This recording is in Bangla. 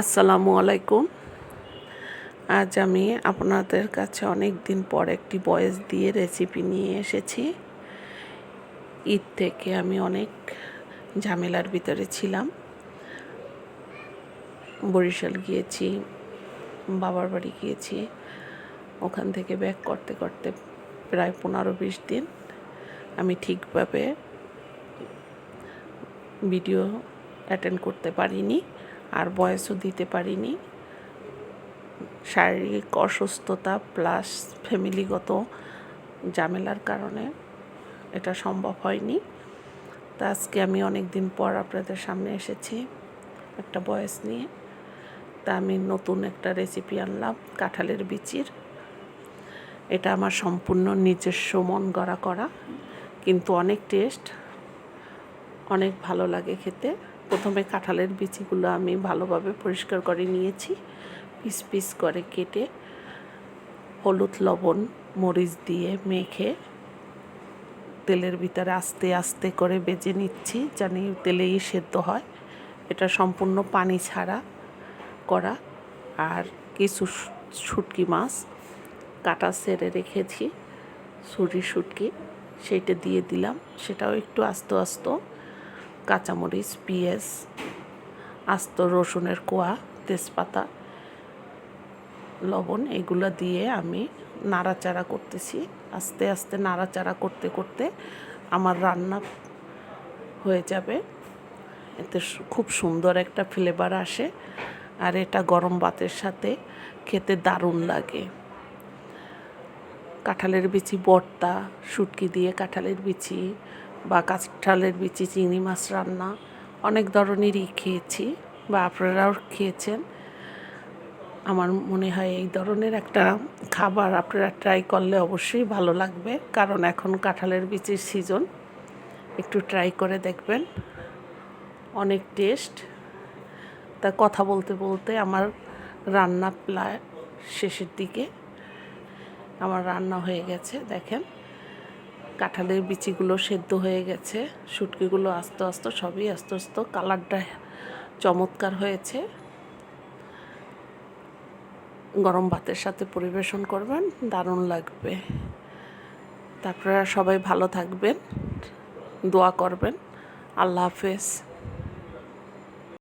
আসসালামু আলাইকুম। আজ আমি আপনাদের কাছে অনেক দিন পর একটি বয়েস দিয়ে রেসিপি নিয়ে এসেছি। ঈদ থেকে আমি অনেক ঝামেলার ভিতরে ছিলাম। বরিশাল গিয়েছি, বাবার বাড়ি গিয়েছি। ওখান থেকে ব্যাক করতে করতে প্রায় পনেরো বিশ দিন আমি ঠিকভাবে ভিডিও অ্যাটেন্ড করতে পারিনি। আর বয়সও দিতে পারিনি। শারীরিক অসুস্থতা প্লাস ফ্যামিলিগত ঝামেলার কারণে এটা সম্ভব হয়নি। তা আজকে আমি অনেক দিন পর আপনাদের সামনে এসেছি একটা বয়স নিয়ে। তা আমি নতুন একটা রেসিপি আনলাম, কাঁঠালের বিচির। এটা আমার সম্পূর্ণ নিজস্ব মন গড়া করা, কিন্তু অনেক টেস্ট অনেক ভালো লাগে খেতে। প্রথমে কাঁঠালের বিচিগুলো আমি ভালোভাবে পরিষ্কার করে নিয়েছি, পিস পিস করে কেটে হলুদ, লবণ, মরিচ দিয়ে মেখে তেলের ভিতরে আস্তে আস্তে করে বেজে নিচ্ছি জানি তেলেই সেদ্ধ হয়। এটা সম্পূর্ণ পানি ছাড়া করা আর কিছু শুটকি মাছ কাটা সেরে রেখেছি সুরি শুটকি, সেইটা দিয়ে দিলাম, সেটাও একটু আস্তে আস্তে কাঁচামরিচ, পেঁয়াজ, আস্ত রসুনের কোয়া, তেজপাতা, লবণ, এগুলো দিয়ে আমি নাড়াচাড়া করতেছি। আস্তে আস্তে নাড়াচাড়া করতে করতে আমার রান্না হয়ে যাবে। এতে খুব সুন্দর একটা ফ্লেভার আসে আর এটা গরম ভাতের সাথে খেতে দারুণ লাগে। কাঁঠালের বিচি, বর্তা, শুটকি দিয়ে কাঁঠালের বিচি বা কাঁঠালের বিচি, চিংড়ি মাছ রান্না, অনেক ধরনেরই খেয়েছি বা আপনারাও খেয়েছেন। আমার মনে হয় এই ধরনের একটা খাবার আপনারা ট্রাই করলে অবশ্যই ভালো লাগবে, কারণ এখন কাঁঠালের বিচির সিজন একটু ট্রাই করে দেখবেন, অনেক টেস্ট তা কথা বলতে বলতে আমার রান্না প্রায় শেষের দিকে। আমার রান্না হয়ে গেছে, দেখেন। কাঁঠালের বিচিগুলো সেদ্ধ হয়ে গেছে, শুটকিগুলো আস্তে আস্তে, সবই আস্তে আস্তে কালারটা চমৎকার হয়েছে। গরম ভাতের সাথে পরিবেশন করবেন, দারুণ লাগবে। তারপরে সবাই ভালো থাকবেন, দোয়া করবেন। আল্লাহ হাফেজ।